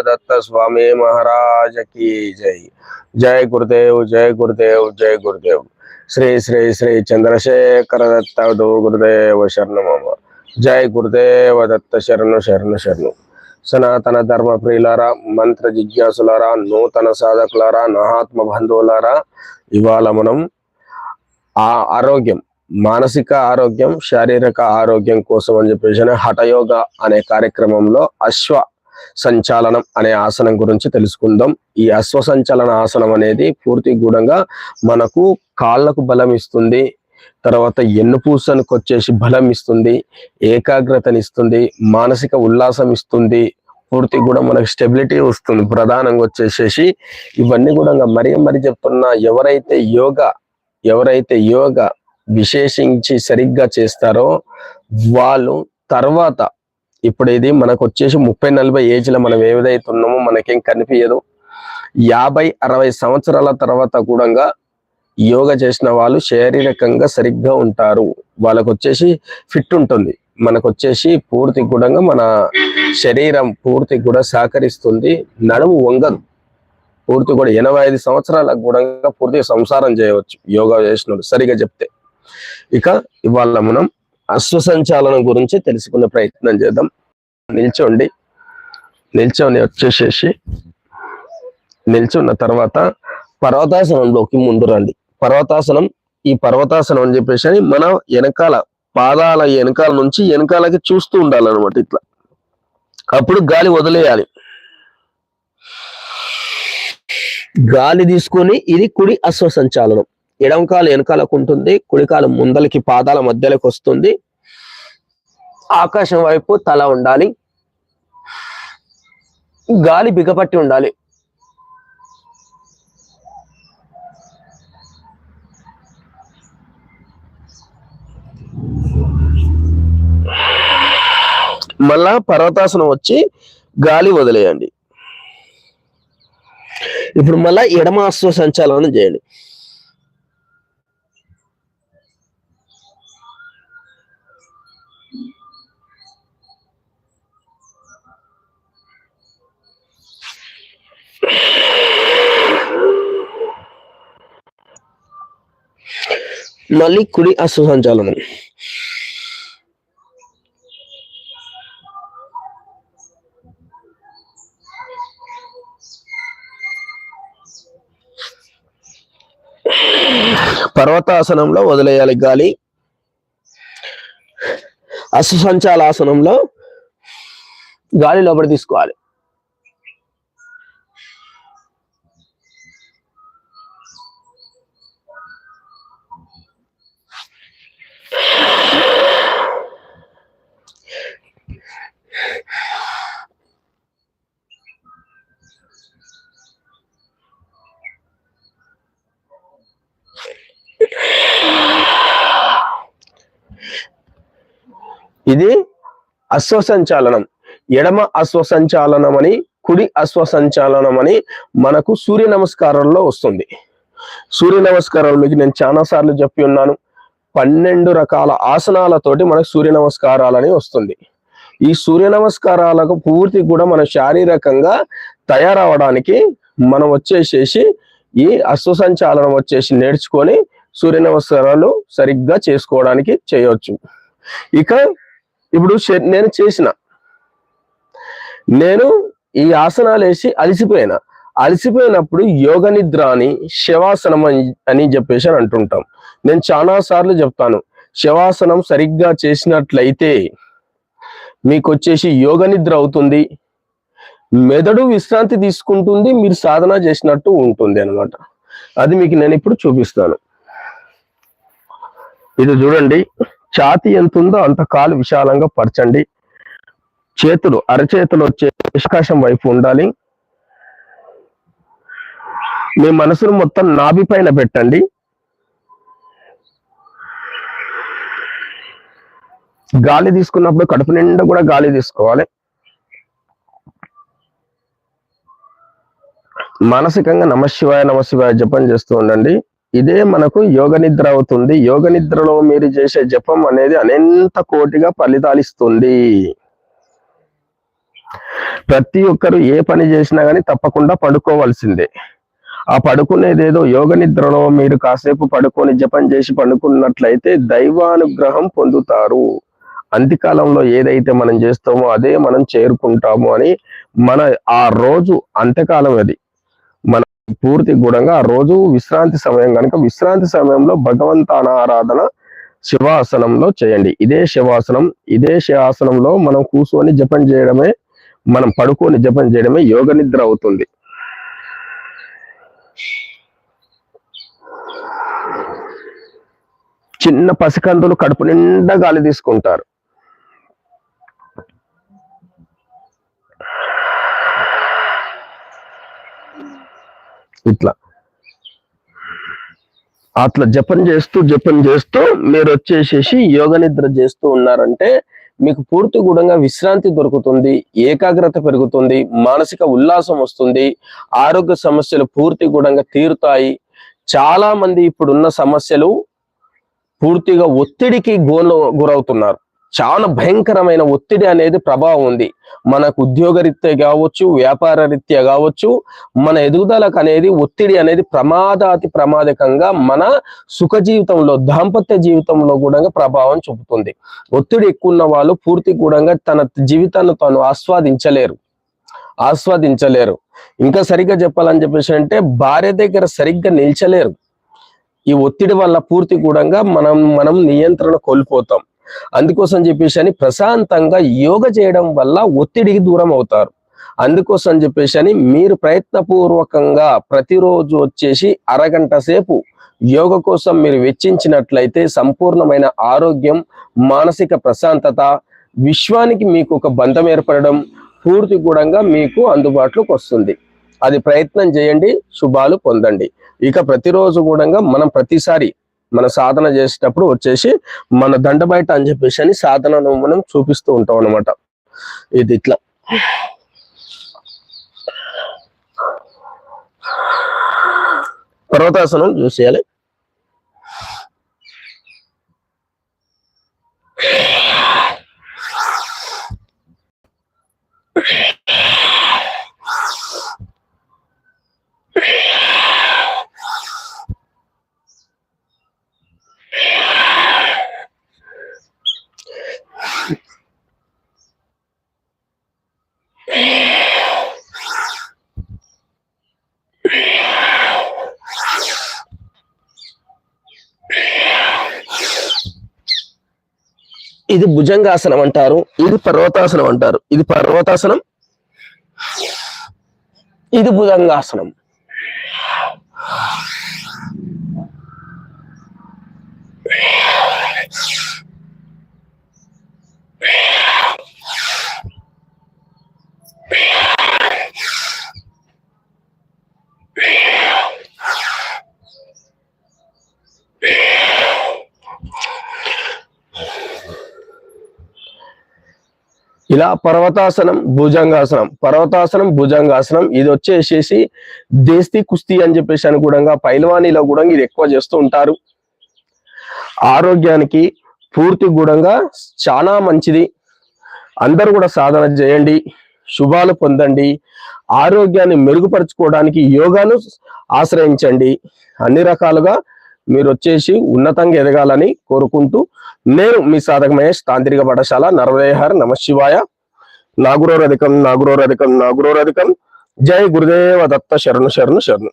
దత్త స్వామి మహారాజకి జై. జై గురుదేవ్ జై గురుదేవ్ జయ గురుదేవ్. శ్రీ శ్రీ శ్రీ చంద్రశేఖర దత్త గురుదేవ శరణమమ జై గురుదేవ దత్త శరణు శరణు శరణు. సనాతన ధర్మ ప్రియులారా మంత్ర జిజ్ఞాసులారా నూతన సాధకులారా నాహాత్మ బంధువులారా ఇవాళ మనం ఆ ఆరోగ్యం మానసిక ఆరోగ్యం శారీరక ఆరోగ్యం కోసం అని చెప్పేసి హఠయోగ అనే కార్యక్రమంలో అశ్వ సంచాలనం అనే ఆసనం గురించి తెలుసుకుందాం. ఈ అశ్వ సంచలన ఆసనం అనేది పూర్తి గూఢంగా మనకు కాళ్ళకు బలం ఇస్తుంది. తర్వాత ఎన్నుపూసనికి వచ్చేసి బలం ఇస్తుంది. ఏకాగ్రతనిస్తుంది మానసిక ఉల్లాసం ఇస్తుంది. పూర్తి కూడా మనకు స్టెబిలిటీ వస్తుంది. ప్రధానంగా వచ్చేసేసి ఇవన్నీ కూడా మరీ మరీ చెప్తున్నా ఎవరైతే యోగా ఎవరైతే యోగా విశేషించి సరిగ్గా చేస్తారో వాళ్ళు తర్వాత ఇప్పుడు ఇది మనకు వచ్చేసి ముప్పై నలభై ఏజ్లో మనం ఏదైతే ఉన్నామో మనకేం కనిపించదు యాభై అరవై సంవత్సరాల తర్వాత కూడా యోగా చేసిన వాళ్ళు శారీరకంగా సరిగ్గా ఉంటారు. వాళ్ళకు వచ్చేసి ఫిట్ ఉంటుంది. మనకు వచ్చేసి పూర్తి కూడా మన శరీరం పూర్తి కూడా సహకరిస్తుంది. నడుము వంగదు. పూర్తి కూడా ఎనభై ఐదు సంవత్సరాలకు కూడా పూర్తిగా సంసారం చేయవచ్చు. యోగా చేసినప్పుడు సరిగా చెప్తే. ఇక ఇవాళ మనం అశ్వసంచాలనం గురించి తెలుసుకునే ప్రయత్నం చేద్దాం. నిల్చోండి. నిల్చొని వచ్చేసేసి నిల్చున్న తర్వాత పర్వతాసనంలోకి ముందు రండి. పర్వతాసనం ఈ పర్వతాసనం అని చెప్పేసి అని మన వెనకాల పాదాల వెనకాల నుంచి వెనకాలకి చూస్తూ ఉండాలన్నమాట ఇట్లా. అప్పుడు గాలి వదిలేయాలి. గాలి తీసుకొని ఇది కుడి అశ్వసంచాలనం. ఎడంకాలు వెనకాలకు ఉంటుంది కుడికాలు ముందలకి పాదాల మధ్యలోకి వస్తుంది. ఆకాశం వైపు తల ఉండాలి. గాలి బిగపట్టి ఉండాలి. మళ్ళా పర్వతాసనం వచ్చి గాలి వదిలేయండి. ఇప్పుడు మళ్ళా ఎడమ సంచాలనం చేయండి. మళ్ళీ కుడి అశ్వ సంచాలనం పర్వతాసనంలో వదిలేయాలి గాలి అశ్వసంచాలాసనంలో గాలి లోపల తీసుకోవాలి ఇది అశ్వసంచాలనం. ఎడమ అశ్వసంచాలనం అని కుడి అశ్వసంచాలనం అని మనకు సూర్య నమస్కారంలో వస్తుంది. సూర్య నమస్కారాలు మీకు నేను చాలా సార్లు చెప్పి ఉన్నాను. పన్నెండు రకాల ఆసనాలతోటి మనకు సూర్య నమస్కారాలని వస్తుంది. ఈ సూర్య నమస్కారాలకు పూర్తి కూడా మన శారీరకంగా తయారవడానికి మనం వచ్చేసేసి ఈ అశ్వసంచాలనం వచ్చేసి నేర్చుకొని సూర్య నమస్కారాలు సరిగ్గా చేసుకోవడానికి చేయవచ్చు ఇక ఇప్పుడు నేను చేసిన. నేను ఈ ఆసనాలు వేసి అలసిపోయినా. అలసిపోయినప్పుడు యోగ నిద్ర అని శవాసనం అని అని చెప్పేసి అని అంటుంటాం. నేను చాలా సార్లు చెప్తాను. శవాసనం సరిగ్గా చేసినట్లయితే మీకు వచ్చేసి యోగ నిద్ర అవుతుంది. మెదడు విశ్రాంతి తీసుకుంటుంది. మీరు సాధన చేసినట్టు ఉంటుంది అన్నమాట. అది మీకు నేను ఇప్పుడు చూపిస్తాను. ఇది చూడండి. ఛాతి ఎంత ఉందో అంత కాలు విశాలంగా పరచండి. చేతులు అరచేతులు వచ్చే ఆకాశం వైపు ఉండాలి. మీ మనసును మొత్తం నాభి పైన పెట్టండి. గాలి తీసుకున్నప్పుడు కడుపు నిండా కూడా గాలి తీసుకోవాలి. మానసికంగా నమశివాయ నమశివాయ జపం చేస్తూ ఉండండి. ఇదే మనకు యోగ నిద్ర అవుతుంది. యోగ నిద్రలో మీరు చేసే జపం అనేది అనంత కోటిగా ఫలితాలు ఇస్తుంది. ప్రతి ఒక్కరు ఏ పని చేసినా గానీ తప్పకుండా పడుకోవాల్సిందే. ఆ పడుకునేది ఏదో యోగ నిద్రలో మీరు కాసేపు పడుకొని జపం చేసి పడుకున్నట్లయితే దైవానుగ్రహం పొందుతారు. అంత్యకాలంలో ఏదైతే మనం చేస్తామో అదే మనం చేరుకుంటాము అని మన ఆ రోజు అంత్యకాలం అది. మన పూర్తి గుణంగా ఆ రోజు విశ్రాంతి సమయం కనుక విశ్రాంతి సమయంలో భగవంతాన ఆరాధన శివాసనంలో చేయండి. ఇదే శివాసనం ఇదే శివాసనంలో మనం కూర్చొని జపం చేయడమే మనం పడుకొని జపం చేయడమే యోగ నిద్ర అవుతుంది. చిన్న పసికందులు కడుపు నిండా గాలి తీసుకుంటారు. ఇట్లా. అట్లా జపం చేస్తూ జపం చేస్తూ మీరు వచ్చేసేసి యోగ నిద్ర చేస్తూ ఉన్నారంటే మీకు పూర్తి గుణంగా విశ్రాంతి దొరుకుతుంది ఏకాగ్రత పెరుగుతుంది మానసిక ఉల్లాసం వస్తుంది ఆరోగ్య సమస్యలు పూర్తి గుణంగా తీరుతాయి. చాలా మంది ఇప్పుడున్న సమస్యలు పూర్తిగా ఒత్తిడికి గోలు గురవుతున్నారు. చాలా భయంకరమైన ఒత్తిడి అనేది ప్రభావం ఉంది. మనకు ఉద్యోగరీత్యా కావచ్చు వ్యాపార రీత్యా కావచ్చు మన ఎదుగుదలకు అనేది ఒత్తిడి అనేది ప్రమాదాతి ప్రమాదకంగా మన సుఖ జీవితంలో దాంపత్య జీవితంలో కూడా ప్రభావం చూపుతుంది. ఒత్తిడి ఎక్కువ ఉన్న వాళ్ళు పూర్తి కూడా తన జీవితాన్ని తాను ఆస్వాదించలేరు. ఆస్వాదించలేరు. ఇంకా సరిగ్గా చెప్పాలని చెప్పేసి అంటే భార్య దగ్గర సరిగ్గా నిల్చలేరు. ఈ ఒత్తిడి వల్ల పూర్తి కూడా మనం మనం నియంత్రణ కోల్పోతాం. అందుకోసం చెప్పేసి అని ప్రశాంతంగా యోగ చేయడం వల్ల ఒత్తిడికి దూరం అవుతారు. అందుకోసం చెప్పేసి అని మీరు ప్రయత్నపూర్వకంగా ప్రతిరోజు వచ్చేసి అరగంట సేపు యోగ కోసం మీరు వెచ్చించినట్లయితే సంపూర్ణమైన ఆరోగ్యం మానసిక ప్రశాంతత విశ్వానికి మీకు ఒక బంధం ఏర్పడడం పూర్తి గుణంగా మీకు అందుబాటులోకి వస్తుంది. అది ప్రయత్నం చేయండి శుభాలు పొందండి. ఇక ప్రతిరోజు కూడా మనం ప్రతిసారి మన సాధన చేసేటప్పుడు వచ్చేసి మన దండ బయట అని చెప్పేసి అని సాధనను మనం చూపిస్తూ ఉంటాం అనమాట ఇది ఇట్లా. పర్వతాసనం చూసేయాలి. ఇది భుజంగాసనం అంటారు ఇది పర్వతాసనం అంటారు. ఇది పర్వతాసనం ఇది భుజంగాసనం. ఇలా పర్వతాసనం భుజంగాసనం. పర్వతాసనం భుజంగాసనం ఇది వచ్చేసేసి దేస్తి కుస్తీ అని చెప్పేసి అని కూడా పైల్వానీలో కూడా ఇది ఎక్కువ చేస్తూ ఉంటారు. ఆరోగ్యానికి పూర్తి గుణంగా చాలా మంచిది. అందరూ కూడా సాధన చేయండి శుభాలు పొందండి ఆరోగ్యాన్ని మెరుగుపరుచుకోవడానికి యోగాను ఆశ్రయించండి. అన్ని రకాలుగా మీరు వచ్చేసి ఉన్నతంగా ఎదగాలని కోరుకుంటూ నేను మీ సాధక మహేష్ తాంత్రిక పాఠశాల నరవదేహర్ నమ శివాయ. నాగురోరధికం నాగురోరధికం నాగురోరధికం. జై గురుదేవ దత్త శరణు శరణు శరణు.